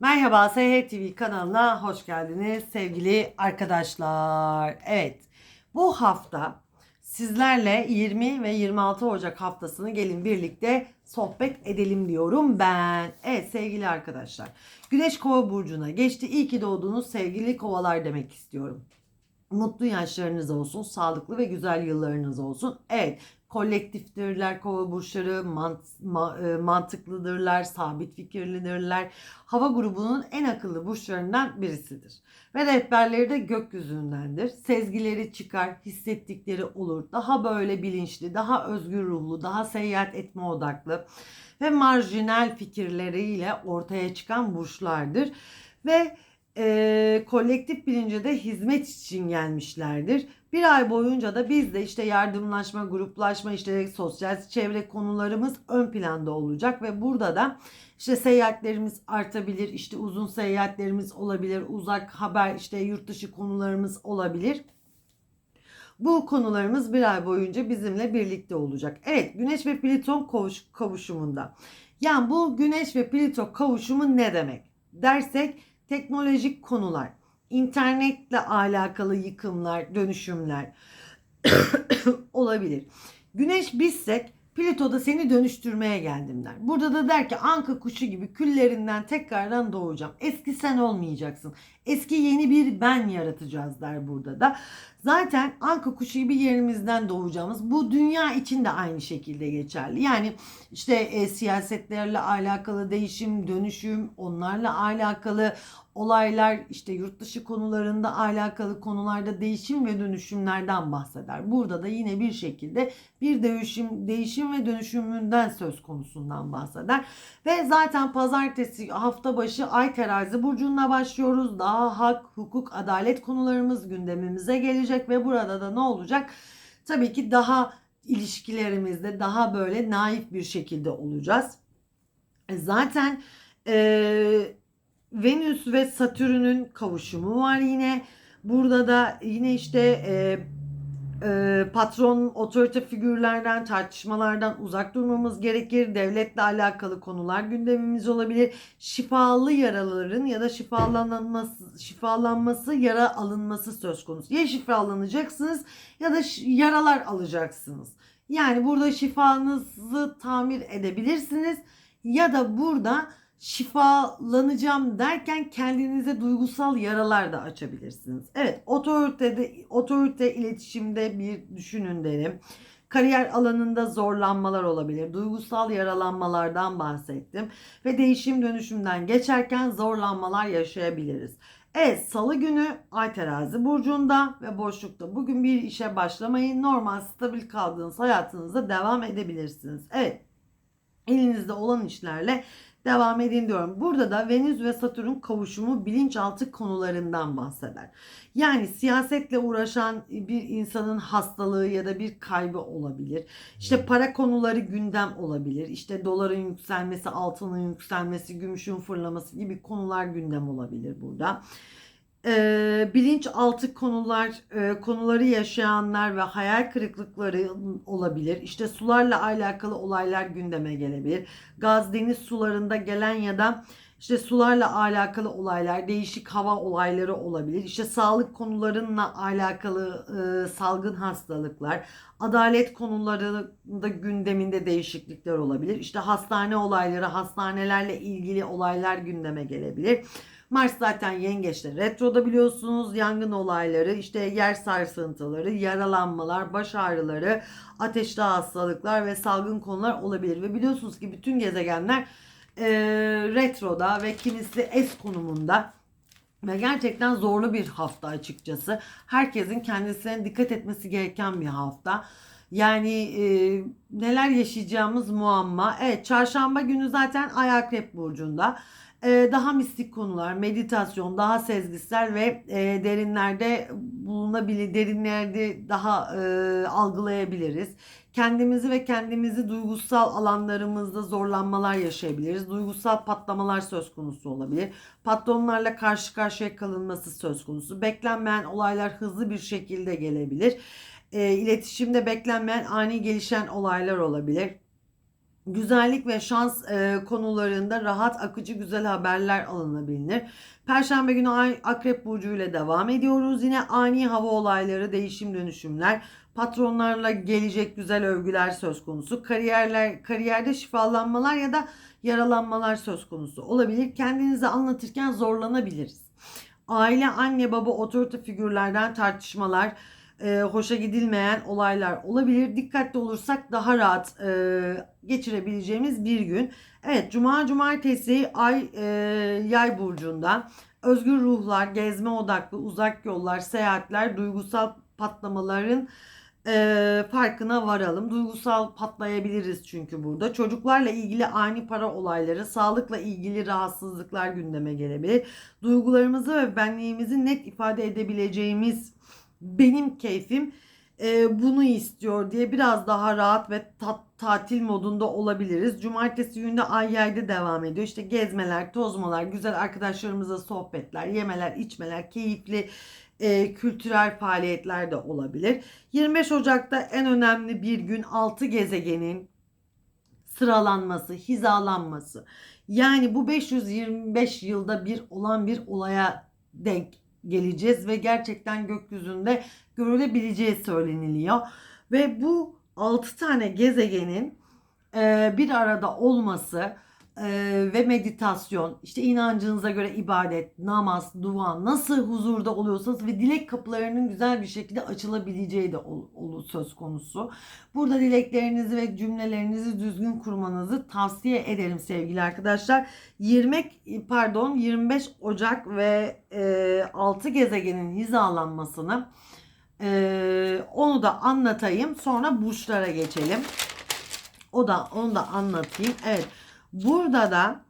Merhaba SH TV kanalına hoş geldiniz sevgili arkadaşlar. Evet bu hafta sizlerle 20 ve 26 Ocak haftasını gelin birlikte sohbet edelim diyorum ben. Evet sevgili arkadaşlar Güneş Kova burcuna geçti. İyi ki doğdunuz sevgili kovalar demek istiyorum. Mutlu yaşlarınız olsun, sağlıklı ve güzel yıllarınız olsun. Evet, kolektiftirler kova burçları, mant, ma- e, mantıklıdırlar, sabit fikirlidirler. Hava grubunun en akıllı burçlarından birisidir. Ve rehberleri de gökyüzündendir. Sezgileri çıkar, hissettikleri olur. Daha böyle bilinçli, daha özgür ruhlu, daha seyahat etme odaklı ve marjinal fikirleriyle ortaya çıkan burçlardır. Ve e, kolektif bilince de hizmet için gelmişlerdir. Bir ay boyunca da biz de işte yardımlaşma, gruplaşma, işte sosyal çevre konularımız ön planda olacak ve burada da işte seyahatlerimiz artabilir, işte uzun seyahatlerimiz olabilir, uzak haber, işte yurt dışı konularımız olabilir. Bu konularımız bir ay boyunca bizimle birlikte olacak. Evet, Güneş ve Plüton kavuş, kavuşumunda. Yani bu Güneş ve Plüton kavuşumu ne demek? Dersek teknolojik konular, internetle alakalı yıkımlar, dönüşümler olabilir. Güneş bizsek Plüto da seni dönüştürmeye geldim der. Burada da der ki anka kuşu gibi küllerinden tekrardan doğacağım. Eski sen olmayacaksın. Eski yeni bir ben yaratacağız der burada da. Zaten anka kuşu gibi yerimizden doğacağımız bu dünya için de aynı şekilde geçerli. Yani işte e, siyasetlerle alakalı değişim, dönüşüm, onlarla alakalı olaylar, işte yurt dışı konularında alakalı konularda değişim ve dönüşümlerden bahseder. Burada da yine bir şekilde bir değişim, değişim ve dönüşümünden söz konusundan bahseder. Ve zaten pazartesi hafta başı Ay Terazi burcuna başlıyoruz. Daha hak, hukuk, adalet konularımız gündemimize gelecek ve burada da ne olacak? Tabii ki daha ilişkilerimizde daha böyle naif bir şekilde olacağız. E Zaten e, Venüs ve Satürn'ün kavuşumu var yine. Burada da yine işte e, e, patron, otorite figürlerden, tartışmalardan uzak durmamız gerekir. Devletle alakalı konular gündemimiz olabilir. Şifalı yaraların ya da şifalanması, şifalanması, yara alınması söz konusu. Ya şifalanacaksınız ya da yaralar alacaksınız. Yani burada şifanızı tamir edebilirsiniz ya da burada şifalanacağım derken kendinize duygusal yaralar da açabilirsiniz. Evet, otoritede otorite iletişimde bir düşünün derim. Kariyer alanında zorlanmalar olabilir. Duygusal yaralanmalardan bahsettim ve değişim dönüşümden geçerken zorlanmalar yaşayabiliriz. Evet salı günü ay terazi burcunda ve boşlukta bugün bir işe başlamayın. Normal stabil kaldığınız hayatınıza devam edebilirsiniz. Evet elinizde olan işlerle devam edin diyorum. Burada da Venüs ve Satürn kavuşumu bilinçaltı konularından bahseder. Yani siyasetle uğraşan bir insanın hastalığı ya da bir kaybı olabilir. İşte para konuları gündem olabilir. İşte doların yükselmesi, altının yükselmesi, gümüşün fırlaması gibi konular gündem olabilir burada e, bilinçaltı konular e, konuları yaşayanlar ve hayal kırıklıkları olabilir. İşte sularla alakalı olaylar gündeme gelebilir. Gaz deniz sularında gelen ya da işte sularla alakalı olaylar, değişik hava olayları olabilir. İşte sağlık konularıyla alakalı e, salgın hastalıklar, adalet konularında gündeminde değişiklikler olabilir. İşte hastane olayları, hastanelerle ilgili olaylar gündeme gelebilir. Mars zaten yengeçte retroda biliyorsunuz yangın olayları işte yer sarsıntıları yaralanmalar baş ağrıları ateşli hastalıklar ve salgın konular olabilir ve biliyorsunuz ki bütün gezegenler e, retroda ve kimisi es konumunda ve gerçekten zorlu bir hafta açıkçası. Herkesin kendisine dikkat etmesi gereken bir hafta. Yani e, neler yaşayacağımız muamma. Evet çarşamba günü zaten Ay Akrep Burcu'nda. E, daha mistik konular, meditasyon, daha sezgisel ve e, derinlerde bulunabilir, derinlerde daha e, algılayabiliriz. Kendimizi ve kendimizi duygusal alanlarımızda zorlanmalar yaşayabiliriz. Duygusal patlamalar söz konusu olabilir. Patronlarla karşı karşıya kalınması söz konusu. Beklenmeyen olaylar hızlı bir şekilde gelebilir. E, iletişimde beklenmeyen ani gelişen olaylar olabilir güzellik ve şans e, konularında rahat akıcı güzel haberler alınabilir. Perşembe günü Ay Akrep Burcu ile devam ediyoruz. Yine ani hava olayları, değişim dönüşümler, patronlarla gelecek güzel övgüler söz konusu. Kariyerler kariyerde şifalanmalar ya da yaralanmalar söz konusu olabilir. Kendinizi anlatırken zorlanabiliriz. Aile, anne, baba, otorite figürlerden tartışmalar, e, hoşa gidilmeyen olaylar olabilir. Dikkatli olursak daha rahat e, geçirebileceğimiz bir gün. Evet, cuma cumartesi ay e, yay burcunda özgür ruhlar, gezme odaklı, uzak yollar, seyahatler, duygusal patlamaların e, farkına varalım. Duygusal patlayabiliriz çünkü burada. Çocuklarla ilgili ani para olayları, sağlıkla ilgili rahatsızlıklar gündeme gelebilir. Duygularımızı ve benliğimizi net ifade edebileceğimiz benim keyfim e, bunu istiyor diye biraz daha rahat ve tat, tatil modunda olabiliriz. Cumartesi günde ay yayda devam ediyor. İşte gezmeler, tozmalar, güzel arkadaşlarımızla sohbetler, yemeler, içmeler, keyifli e, kültürel faaliyetler de olabilir. 25 Ocak'ta en önemli bir gün 6 gezegenin sıralanması, hizalanması. Yani bu 525 yılda bir olan bir olaya denk geleceğiz ve gerçekten gökyüzünde görülebileceği söyleniliyor. Ve bu 6 tane gezegenin bir arada olması e, ve meditasyon, işte inancınıza göre ibadet, namaz, dua, nasıl huzurda oluyorsanız ve dilek kapılarının güzel bir şekilde açılabileceği de ol, söz konusu. Burada dileklerinizi ve cümlelerinizi düzgün kurmanızı tavsiye ederim sevgili arkadaşlar. 20 pardon 25 Ocak ve e, 6 gezegenin hizalanmasını e, onu da anlatayım. Sonra burçlara geçelim. O da onu da anlatayım. Evet. Burada da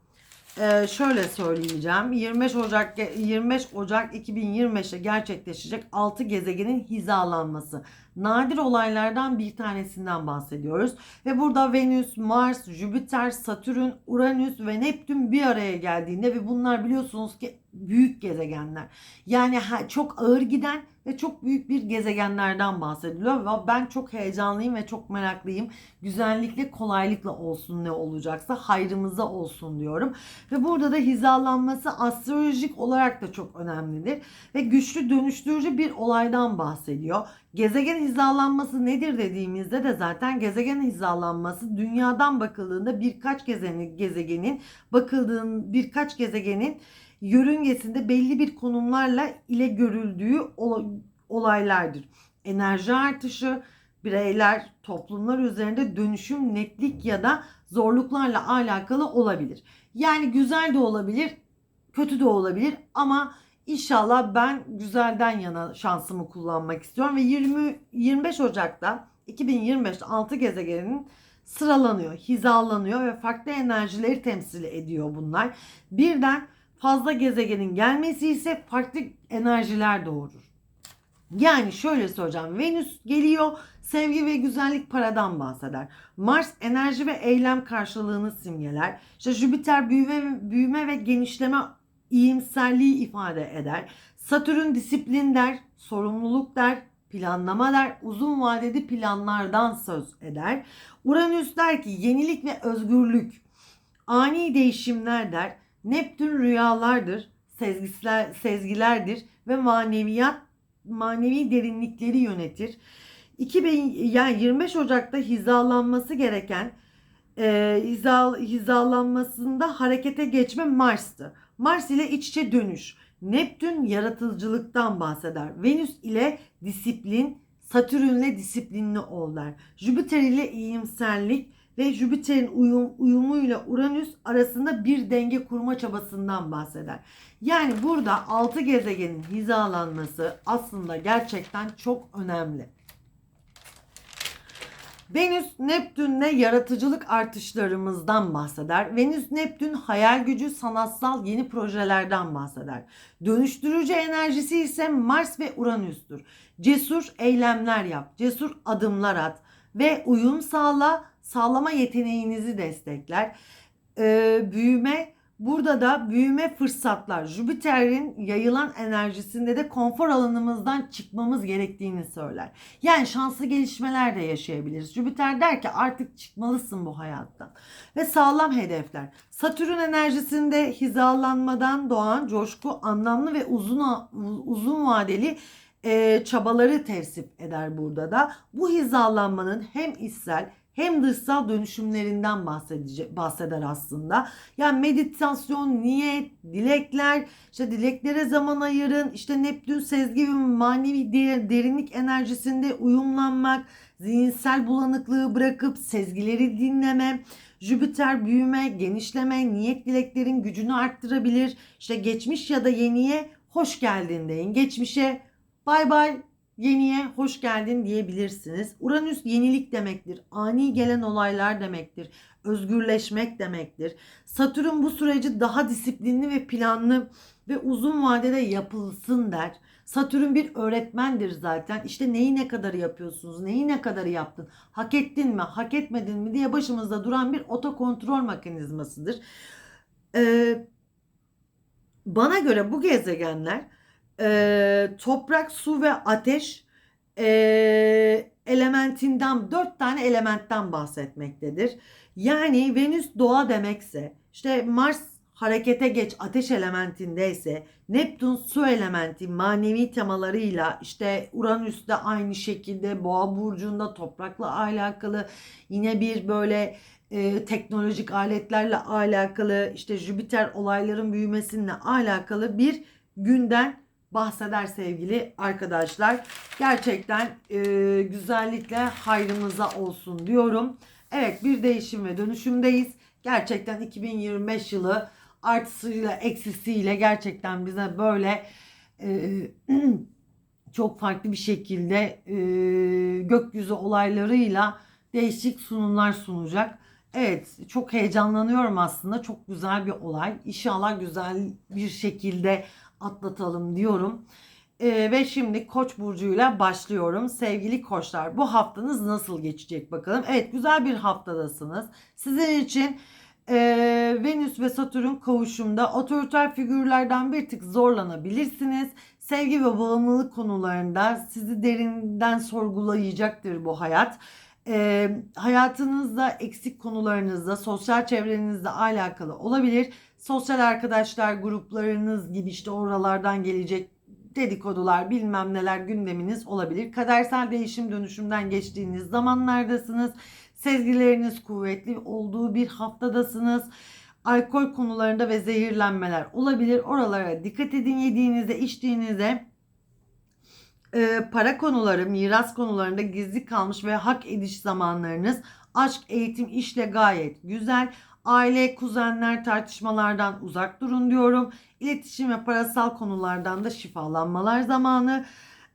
e, şöyle söyleyeceğim. 25 Ocak 25 Ocak 2025'te gerçekleşecek 6 gezegenin hizalanması. Nadir olaylardan bir tanesinden bahsediyoruz. Ve burada Venüs, Mars, Jüpiter, Satürn, Uranüs ve Neptün bir araya geldiğinde ve bunlar biliyorsunuz ki büyük gezegenler. Yani çok ağır giden ve çok büyük bir gezegenlerden bahsediliyor. Ve ben çok heyecanlıyım ve çok meraklıyım. Güzellikle, kolaylıkla olsun ne olacaksa hayrımıza olsun diyorum. Ve burada da hizalanması astrolojik olarak da çok önemlidir. Ve güçlü dönüştürücü bir olaydan bahsediyor. Gezegen hizalanması nedir dediğimizde de zaten gezegen hizalanması dünyadan bakıldığında birkaç gezegenin, gezegenin bakıldığın birkaç gezegenin yörüngesinde belli bir konumlarla ile görüldüğü ola- olaylardır. Enerji artışı, bireyler, toplumlar üzerinde dönüşüm, netlik ya da zorluklarla alakalı olabilir. Yani güzel de olabilir, kötü de olabilir ama inşallah ben güzelden yana şansımı kullanmak istiyorum ve 20 25 Ocak'ta 2025'te 6 gezegenin sıralanıyor, hizalanıyor ve farklı enerjileri temsil ediyor bunlar. Birden fazla gezegenin gelmesi ise farklı enerjiler doğurur. Yani şöyle söyleyeceğim. Venüs geliyor sevgi ve güzellik paradan bahseder. Mars enerji ve eylem karşılığını simgeler. İşte Jüpiter büyüme, büyüme ve genişleme iyimserliği ifade eder. Satürn disiplin der, sorumluluk der, planlama der, uzun vadeli planlardan söz eder. Uranüs der ki yenilik ve özgürlük, ani değişimler der. Neptün rüyalardır, sezgisler, sezgilerdir ve maneviyat manevi derinlikleri yönetir. 2000 yani 25 Ocak'ta hizalanması gereken e, hiza, hizalanmasında harekete geçme Mars'tı. Mars ile iç içe dönüş. Neptün yaratıcılıktan bahseder. Venüs ile disiplin, Satürn ile disiplinli ol. Jüpiter ile iyimserlik ve Jüpiter'in uyum, uyumuyla Uranüs arasında bir denge kurma çabasından bahseder. Yani burada 6 gezegenin hizalanması aslında gerçekten çok önemli. Venüs Neptün'le yaratıcılık artışlarımızdan bahseder. Venüs Neptün hayal gücü, sanatsal yeni projelerden bahseder. Dönüştürücü enerjisi ise Mars ve Uranüs'tür. Cesur eylemler yap, cesur adımlar at ve uyum sağla, sağlama yeteneğinizi destekler. Ee, büyüme, Burada da büyüme fırsatlar. Jüpiter'in yayılan enerjisinde de konfor alanımızdan çıkmamız gerektiğini söyler. Yani şanslı gelişmeler de yaşayabiliriz. Jüpiter der ki artık çıkmalısın bu hayattan. Ve sağlam hedefler. Satürn enerjisinde hizalanmadan doğan coşku anlamlı ve uzun uzun vadeli e, çabaları tevsif eder burada da. Bu hizalanmanın hem içsel hem dışsal dönüşümlerinden bahseder aslında. Yani meditasyon, niyet, dilekler, işte dileklere zaman ayırın, işte Neptün sezgi ve manevi derinlik enerjisinde uyumlanmak, zihinsel bulanıklığı bırakıp sezgileri dinleme, Jüpiter büyüme, genişleme, niyet dileklerin gücünü arttırabilir. İşte geçmiş ya da yeniye hoş geldin deyin. Geçmişe bay bay yeniye hoş geldin diyebilirsiniz. Uranüs yenilik demektir. Ani gelen olaylar demektir. Özgürleşmek demektir. Satürn bu süreci daha disiplinli ve planlı ve uzun vadede yapılsın der. Satürn bir öğretmendir zaten. İşte neyi ne kadar yapıyorsunuz, neyi ne kadar yaptın, hak ettin mi, hak etmedin mi diye başımızda duran bir otokontrol mekanizmasıdır. Ee, bana göre bu gezegenler e, toprak, su ve ateş e, elementinden dört tane elementten bahsetmektedir. Yani Venüs doğa demekse işte Mars harekete geç ateş elementindeyse Neptün su elementi manevi temalarıyla işte Uranüs de aynı şekilde boğa burcunda toprakla alakalı yine bir böyle e, teknolojik aletlerle alakalı işte Jüpiter olayların büyümesiyle alakalı bir günden bahseder sevgili arkadaşlar. Gerçekten e, güzellikle hayrımıza olsun diyorum. Evet bir değişim ve dönüşümdeyiz. Gerçekten 2025 yılı artısıyla eksisiyle gerçekten bize böyle e, çok farklı bir şekilde e, gökyüzü olaylarıyla değişik sunumlar sunacak. Evet çok heyecanlanıyorum aslında. Çok güzel bir olay. İnşallah güzel bir şekilde atlatalım diyorum. Ee, ve şimdi Koç burcuyla başlıyorum. Sevgili koçlar bu haftanız nasıl geçecek bakalım. Evet güzel bir haftadasınız. Sizin için e, Venüs ve Satürn kavuşumda otoriter figürlerden bir tık zorlanabilirsiniz. Sevgi ve bağımlılık konularında sizi derinden sorgulayacaktır bu hayat. E, hayatınızda eksik konularınızda, sosyal çevrenizde alakalı olabilir sosyal arkadaşlar gruplarınız gibi işte oralardan gelecek dedikodular bilmem neler gündeminiz olabilir. Kadersel değişim dönüşümden geçtiğiniz zamanlardasınız. Sezgileriniz kuvvetli olduğu bir haftadasınız. Alkol konularında ve zehirlenmeler olabilir. Oralara dikkat edin yediğinizde içtiğinizde e, para konuları, miras konularında gizli kalmış ve hak ediş zamanlarınız aşk, eğitim, işle gayet güzel. Aile, kuzenler tartışmalardan uzak durun diyorum. İletişim ve parasal konulardan da şifalanmalar zamanı.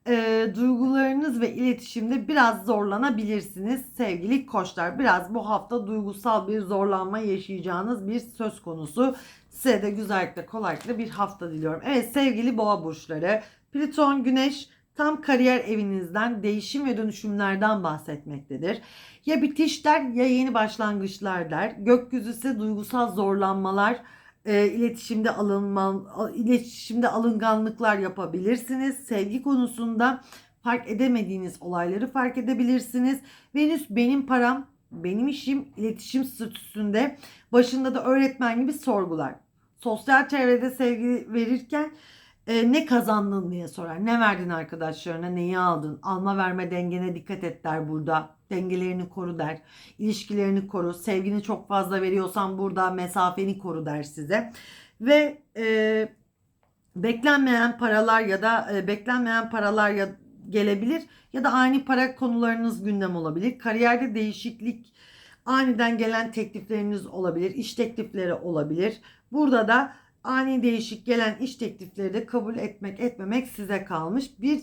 E, duygularınız ve iletişimde biraz zorlanabilirsiniz sevgili koçlar. Biraz bu hafta duygusal bir zorlanma yaşayacağınız bir söz konusu. Size de güzellikle kolaylıkla bir hafta diliyorum. Evet sevgili boğa burçları. Plüton, Güneş tam kariyer evinizden değişim ve dönüşümlerden bahsetmektedir. Ya bitişler ya yeni başlangıçlar der. Gökyüzü ise duygusal zorlanmalar, e, iletişimde alınma, iletişimde alınganlıklar yapabilirsiniz. Sevgi konusunda fark edemediğiniz olayları fark edebilirsiniz. Venüs benim param, benim işim iletişim statüsünde başında da öğretmen gibi sorgular. Sosyal çevrede sevgi verirken e, ne kazandın diye sorar. Ne verdin arkadaşlarına, neyi aldın? Alma verme dengene dikkat et der burada. Dengelerini koru der. İlişkilerini koru. Sevgini çok fazla veriyorsan burada mesafeni koru der size. Ve e, beklenmeyen paralar ya da e, beklenmeyen paralar ya gelebilir ya da ani para konularınız gündem olabilir. Kariyerde değişiklik aniden gelen teklifleriniz olabilir. iş teklifleri olabilir. Burada da ani değişik gelen iş teklifleri de kabul etmek etmemek size kalmış. Bir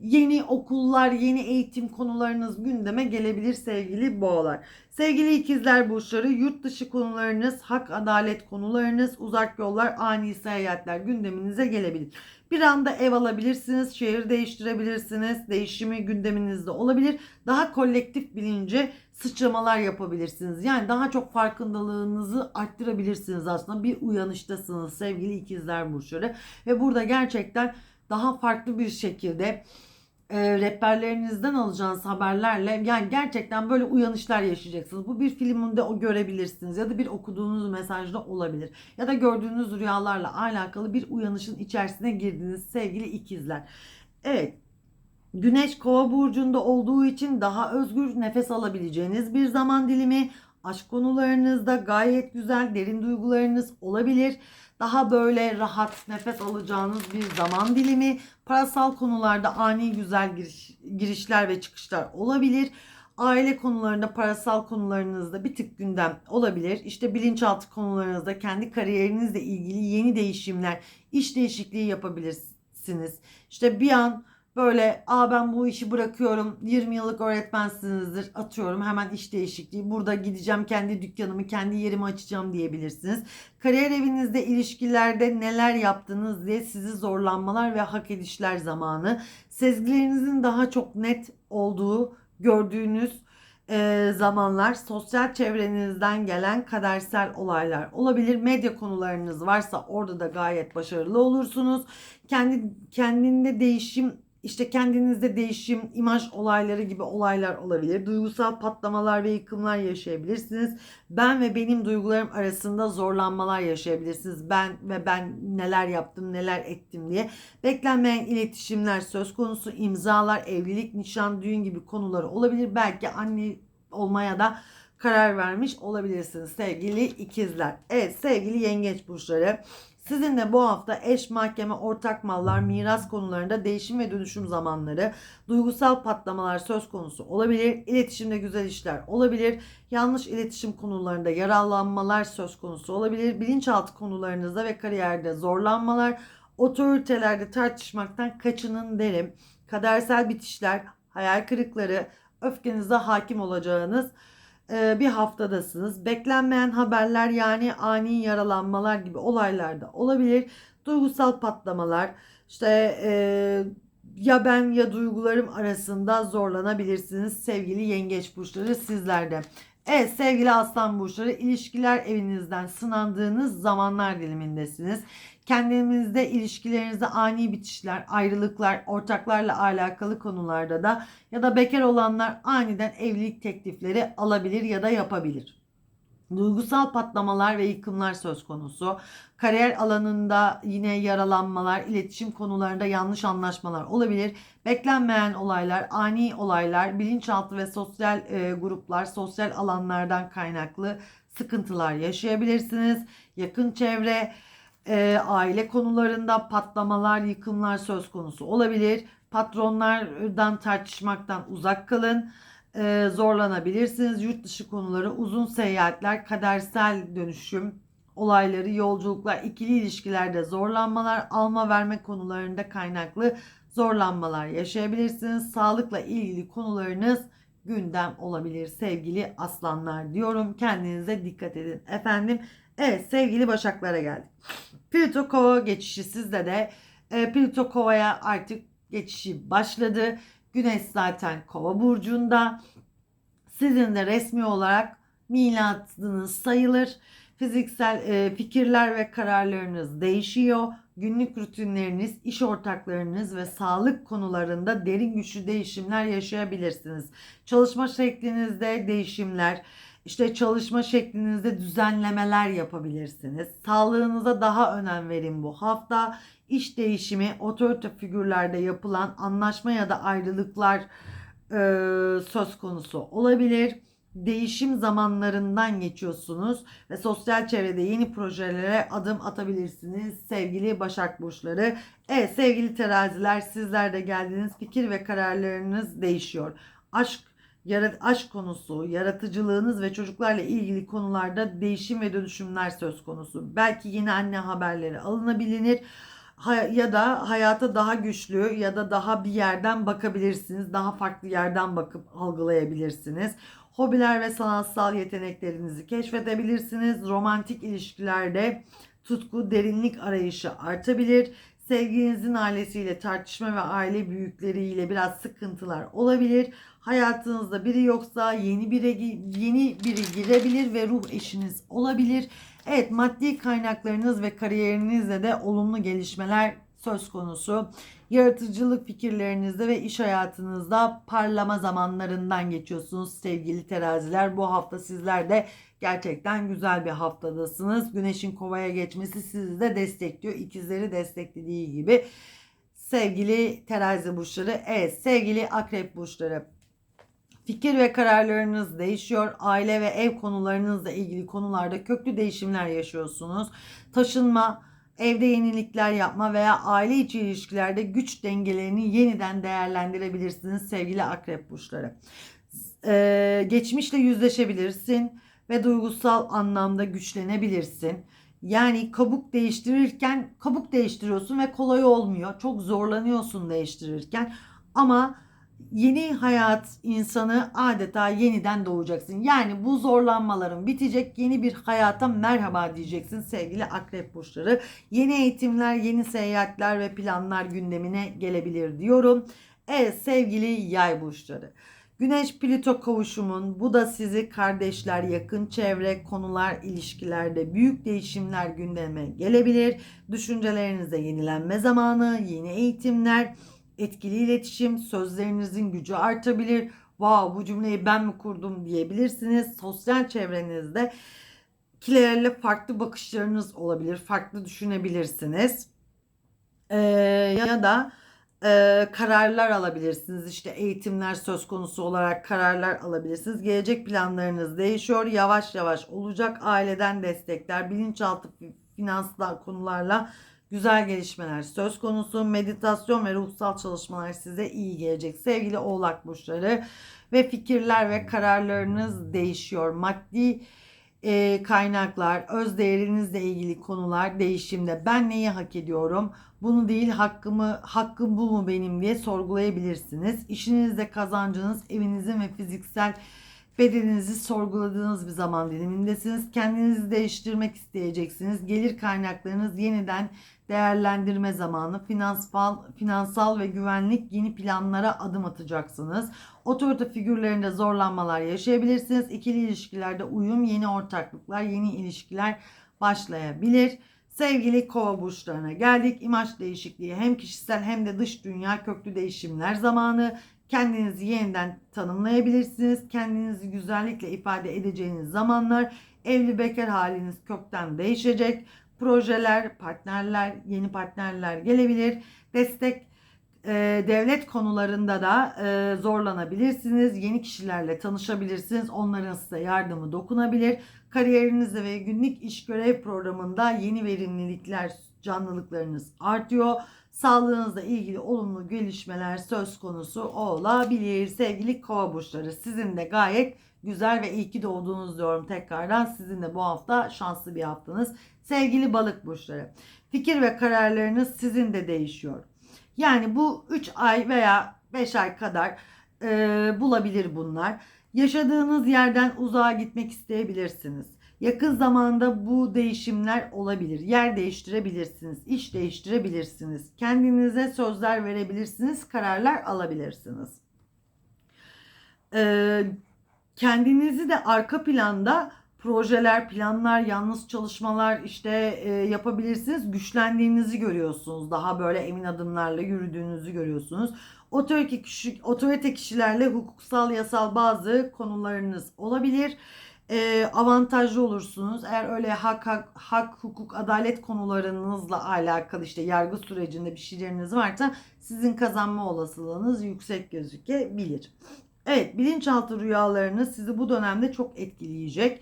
Yeni okullar, yeni eğitim konularınız gündeme gelebilir sevgili boğalar. Sevgili ikizler burçları yurt dışı konularınız, hak adalet konularınız, uzak yollar, ani seyahatler gündeminize gelebilir. Bir anda ev alabilirsiniz, şehir değiştirebilirsiniz, değişimi gündeminizde olabilir. Daha kolektif bilince sıçramalar yapabilirsiniz. Yani daha çok farkındalığınızı arttırabilirsiniz aslında. Bir uyanıştasınız sevgili ikizler burçları. Ve burada gerçekten daha farklı bir şekilde e, rehberlerinizden alacağınız haberlerle yani gerçekten böyle uyanışlar yaşayacaksınız. Bu bir filminde o görebilirsiniz ya da bir okuduğunuz mesajda olabilir. Ya da gördüğünüz rüyalarla alakalı bir uyanışın içerisine girdiniz sevgili ikizler. Evet Güneş kova burcunda olduğu için daha özgür nefes alabileceğiniz bir zaman dilimi. Aşk konularınızda gayet güzel derin duygularınız olabilir. Daha böyle rahat nefes alacağınız bir zaman dilimi. Parasal konularda ani güzel giriş, girişler ve çıkışlar olabilir. Aile konularında, parasal konularınızda bir tık gündem olabilir. İşte bilinçaltı konularınızda kendi kariyerinizle ilgili yeni değişimler, iş değişikliği yapabilirsiniz. İşte bir an Böyle aa ben bu işi bırakıyorum 20 yıllık öğretmensinizdir atıyorum hemen iş değişikliği burada gideceğim kendi dükkanımı kendi yerimi açacağım diyebilirsiniz. Kariyer evinizde ilişkilerde neler yaptınız diye sizi zorlanmalar ve hak edişler zamanı. Sezgilerinizin daha çok net olduğu gördüğünüz e, zamanlar sosyal çevrenizden gelen kadersel olaylar olabilir. Medya konularınız varsa orada da gayet başarılı olursunuz. Kendi kendinde değişim işte kendinizde değişim, imaj olayları gibi olaylar olabilir. Duygusal patlamalar ve yıkımlar yaşayabilirsiniz. Ben ve benim duygularım arasında zorlanmalar yaşayabilirsiniz. Ben ve ben neler yaptım, neler ettim diye. Beklenmeyen iletişimler söz konusu, imzalar, evlilik, nişan, düğün gibi konuları olabilir. Belki anne olmaya da karar vermiş olabilirsiniz sevgili ikizler. Evet sevgili yengeç burçları Sizinle bu hafta eş, mahkeme, ortak mallar, miras konularında değişim ve dönüşüm zamanları, duygusal patlamalar söz konusu olabilir. İletişimde güzel işler olabilir. Yanlış iletişim konularında yaralanmalar söz konusu olabilir. Bilinçaltı konularınızda ve kariyerde zorlanmalar, otoritelerde tartışmaktan kaçının derim. Kadersel bitişler, hayal kırıkları, öfkenize hakim olacağınız bir haftadasınız. Beklenmeyen haberler yani ani yaralanmalar gibi olaylar da olabilir. Duygusal patlamalar işte e, ya ben ya duygularım arasında zorlanabilirsiniz sevgili yengeç burçları sizlerde. Evet sevgili aslan burçları ilişkiler evinizden sınandığınız zamanlar dilimindesiniz. Kendinizde ilişkilerinizde ani bitişler, ayrılıklar, ortaklarla alakalı konularda da ya da bekar olanlar aniden evlilik teklifleri alabilir ya da yapabilir. Duygusal patlamalar ve yıkımlar söz konusu. Kariyer alanında yine yaralanmalar, iletişim konularında yanlış anlaşmalar olabilir. Beklenmeyen olaylar, ani olaylar, bilinçaltı ve sosyal e, gruplar, sosyal alanlardan kaynaklı sıkıntılar yaşayabilirsiniz. Yakın çevre, e, aile konularında patlamalar, yıkımlar söz konusu olabilir. Patronlardan tartışmaktan uzak kalın. E, zorlanabilirsiniz. Yurt dışı konuları, uzun seyahatler, kadersel dönüşüm olayları, yolculuklar, ikili ilişkilerde zorlanmalar, alma verme konularında kaynaklı zorlanmalar yaşayabilirsiniz. Sağlıkla ilgili konularınız gündem olabilir sevgili aslanlar diyorum. Kendinize dikkat edin efendim. Evet sevgili Başaklara geldik. Plüto Kova geçişi sizde de e, Plüto Kova'ya artık geçişi başladı. Güneş zaten Kova burcunda. Sizin de resmi olarak miladınız sayılır. Fiziksel e, fikirler ve kararlarınız değişiyor. Günlük rutinleriniz, iş ortaklarınız ve sağlık konularında derin güçlü değişimler yaşayabilirsiniz. Çalışma şeklinizde değişimler, işte çalışma şeklinizde düzenlemeler yapabilirsiniz. Sağlığınıza daha önem verin bu hafta. İş değişimi, otorite figürlerde yapılan anlaşma ya da ayrılıklar e, söz konusu olabilir. Değişim zamanlarından geçiyorsunuz ve sosyal çevrede yeni projelere adım atabilirsiniz sevgili Başak Burçları. Evet sevgili teraziler sizler de geldiniz fikir ve kararlarınız değişiyor. Aşk yarat aşk konusu, yaratıcılığınız ve çocuklarla ilgili konularda değişim ve dönüşümler söz konusu. Belki yeni anne haberleri alınabilir. Ya da hayata daha güçlü ya da daha bir yerden bakabilirsiniz. Daha farklı yerden bakıp algılayabilirsiniz. Hobiler ve sanatsal yeteneklerinizi keşfedebilirsiniz. Romantik ilişkilerde tutku, derinlik arayışı artabilir. Sevgilinizin ailesiyle tartışma ve aile büyükleriyle biraz sıkıntılar olabilir. Hayatınızda biri yoksa yeni biri yeni biri girebilir ve ruh eşiniz olabilir. Evet, maddi kaynaklarınız ve kariyerinizde de olumlu gelişmeler söz konusu. Yaratıcılık fikirlerinizde ve iş hayatınızda parlama zamanlarından geçiyorsunuz sevgili teraziler. Bu hafta sizler de gerçekten güzel bir haftadasınız. Güneşin kovaya geçmesi sizi de destekliyor. İkizleri desteklediği gibi. Sevgili terazi burçları, evet sevgili akrep burçları. Fikir ve kararlarınız değişiyor. Aile ve ev konularınızla ilgili konularda köklü değişimler yaşıyorsunuz. Taşınma, evde yenilikler yapma veya aile içi ilişkilerde güç dengelerini yeniden değerlendirebilirsiniz sevgili akrep burçları. Ee, geçmişle yüzleşebilirsin ve duygusal anlamda güçlenebilirsin. Yani kabuk değiştirirken kabuk değiştiriyorsun ve kolay olmuyor. Çok zorlanıyorsun değiştirirken ama yeni hayat insanı adeta yeniden doğacaksın. Yani bu zorlanmaların bitecek yeni bir hayata merhaba diyeceksin sevgili akrep burçları. Yeni eğitimler, yeni seyahatler ve planlar gündemine gelebilir diyorum. Evet sevgili yay burçları. Güneş Plüto kavuşumun bu da sizi kardeşler, yakın çevre, konular, ilişkilerde büyük değişimler gündeme gelebilir. Düşüncelerinizde yenilenme zamanı, yeni eğitimler, etkili iletişim, sözlerinizin gücü artabilir. Wow bu cümleyi ben mi kurdum diyebilirsiniz. Sosyal çevrenizde kilerle farklı bakışlarınız olabilir. Farklı düşünebilirsiniz. Ee, ya da e, kararlar alabilirsiniz. İşte eğitimler söz konusu olarak kararlar alabilirsiniz. Gelecek planlarınız değişiyor. Yavaş yavaş olacak. Aileden destekler, bilinçaltı finanslar konularla güzel gelişmeler söz konusu. Meditasyon ve ruhsal çalışmalar size iyi gelecek. Sevgili oğlak burçları ve fikirler ve kararlarınız değişiyor. Maddi e, kaynaklar, öz değerinizle ilgili konular değişimde. Ben neyi hak ediyorum? Bunu değil hakkımı, hakkım bu mu benim diye sorgulayabilirsiniz. İşinizde kazancınız, evinizin ve fiziksel bedeninizi sorguladığınız bir zaman dilimindesiniz. Kendinizi değiştirmek isteyeceksiniz. Gelir kaynaklarınız yeniden değerlendirme zamanı. Finansal, finansal ve güvenlik yeni planlara adım atacaksınız. Otorite figürlerinde zorlanmalar yaşayabilirsiniz. İkili ilişkilerde uyum, yeni ortaklıklar, yeni ilişkiler başlayabilir. Sevgili kova burçlarına geldik. İmaj değişikliği hem kişisel hem de dış dünya köklü değişimler zamanı. Kendinizi yeniden tanımlayabilirsiniz. Kendinizi güzellikle ifade edeceğiniz zamanlar. Evli bekar haliniz kökten değişecek. Projeler, partnerler, yeni partnerler gelebilir. Destek e, devlet konularında da e, zorlanabilirsiniz. Yeni kişilerle tanışabilirsiniz. Onların size yardımı dokunabilir. Kariyerinizde ve günlük iş görev programında yeni verimlilikler, canlılıklarınız artıyor. Sağlığınızla ilgili olumlu gelişmeler söz konusu olabilir. Sevgili kova burçları sizin de gayet güzel ve iyi ki doğduğunuz diyorum tekrardan. Sizin de bu hafta şanslı bir haftanız. Sevgili balık burçları fikir ve kararlarınız sizin de değişiyor. Yani bu 3 ay veya 5 ay kadar e, bulabilir bunlar. Yaşadığınız yerden uzağa gitmek isteyebilirsiniz. Yakın zamanda bu değişimler olabilir. Yer değiştirebilirsiniz, iş değiştirebilirsiniz. Kendinize sözler verebilirsiniz, kararlar alabilirsiniz. Ee, kendinizi de arka planda projeler, planlar, yalnız çalışmalar işte e, yapabilirsiniz. Güçlendiğinizi görüyorsunuz. Daha böyle emin adımlarla yürüdüğünüzü görüyorsunuz. Otorite, kişi, otorite kişilerle hukuksal, yasal bazı konularınız olabilir. E, avantajlı olursunuz. Eğer öyle hak, hak, hak, hukuk, adalet konularınızla alakalı işte yargı sürecinde bir şeyleriniz varsa sizin kazanma olasılığınız yüksek gözükebilir. Evet bilinçaltı rüyalarınız sizi bu dönemde çok etkileyecek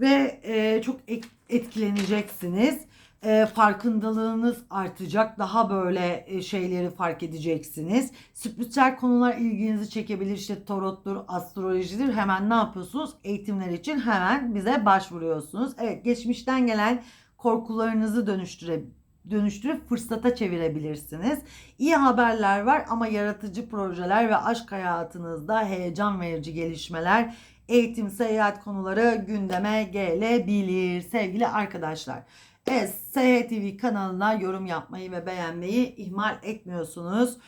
ve e, çok etkileneceksiniz. E, farkındalığınız artacak. Daha böyle e, şeyleri fark edeceksiniz. Spiritüel konular ilginizi çekebilir. İşte tarottur, astrolojidir. Hemen ne yapıyorsunuz? Eğitimler için hemen bize başvuruyorsunuz. Evet geçmişten gelen korkularınızı dönüştüre dönüştürüp fırsata çevirebilirsiniz. İyi haberler var ama yaratıcı projeler ve aşk hayatınızda heyecan verici gelişmeler, eğitim, seyahat konuları gündeme gelebilir sevgili arkadaşlar. Evet, SHTV kanalına yorum yapmayı ve beğenmeyi ihmal etmiyorsunuz.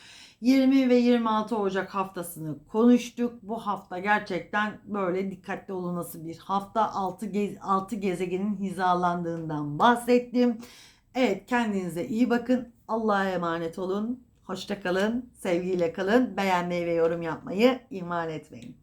20 ve 26 Ocak haftasını konuştuk. Bu hafta gerçekten böyle dikkatli olunması bir hafta. 6, gez, 6 gezegenin hizalandığından bahsettim. Evet kendinize iyi bakın. Allah'a emanet olun. Hoşça kalın. Sevgiyle kalın. Beğenmeyi ve yorum yapmayı ihmal etmeyin.